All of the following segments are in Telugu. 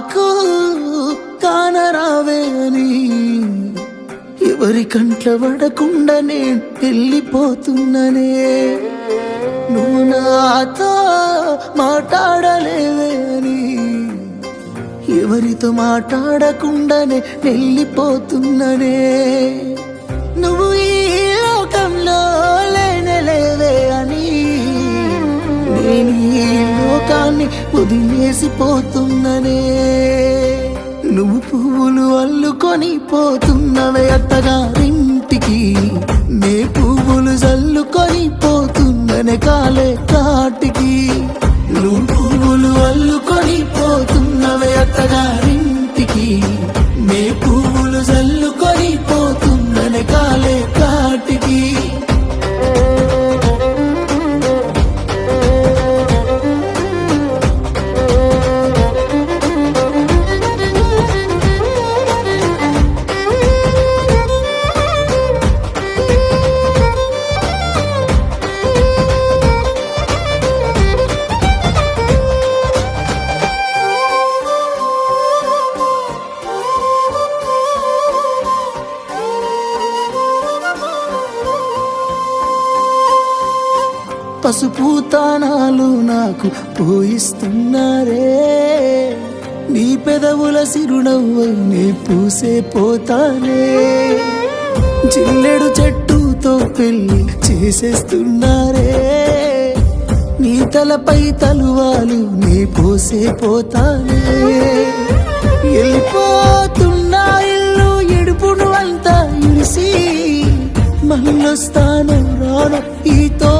నాకు కానరావేని. ఎవరి కంట్ల పడకుండా నేను వెళ్ళిపోతున్ననే. నువ్వు నాతో మాట్లాడలేవేని. ఎవరితో మాట్లాడకుండానే వెళ్ళిపోతున్ననే. నువ్వు ఈ లోకంలో లోకాన్ని వదిలేసిపోతున్ననే. నువ్వు పువ్వులు అల్లుకొని పోతున్నవే అత్తగారింటికి. నే పువ్వులు చల్లుకొని పోతున్ననే కాలే పసుపు తానాలు నాకు పోయిస్తున్నారే. నీ పెదవుల సిరునవ్వై పూసే పోతానే. జిల్లెడు చెట్టుతో పెళ్ళి చేసేస్తున్నారే. నీ తలపై తలువాలు నీ పోసే పోతానే. వెళ్ళిపోతున్నా ఇల్లు ఎడుపును అంతా ఇడిసి మళ్ళొస్తాను రాను ఈతో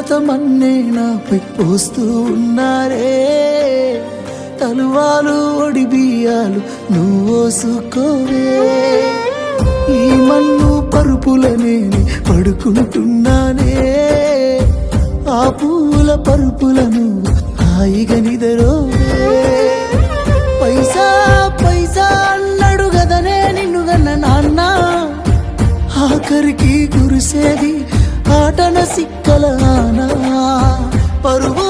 పిడికిళ్ళతో నాపై పోస్తూ ఉన్నారే? తలువాలు ఒడి బియ్యాలు నువ్వోసుకోవే ఈ మన్ను పరుపులనే పడుకుంటున్నానే. ఆ పూల పరుపులను హాయిగా నిదరో పట్టణ సిక్కల ఆనా పరుగు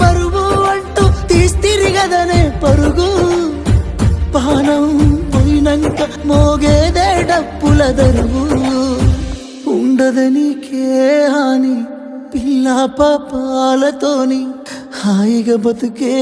పరుగు అంటూ తీస్తిరిగదనే పరుగు. పానం పోయినంక మోగేదే డప్పుల దరువు. ఉండదనికే హాని పిల్ల పాపాలతోని హాయిగా బతుకే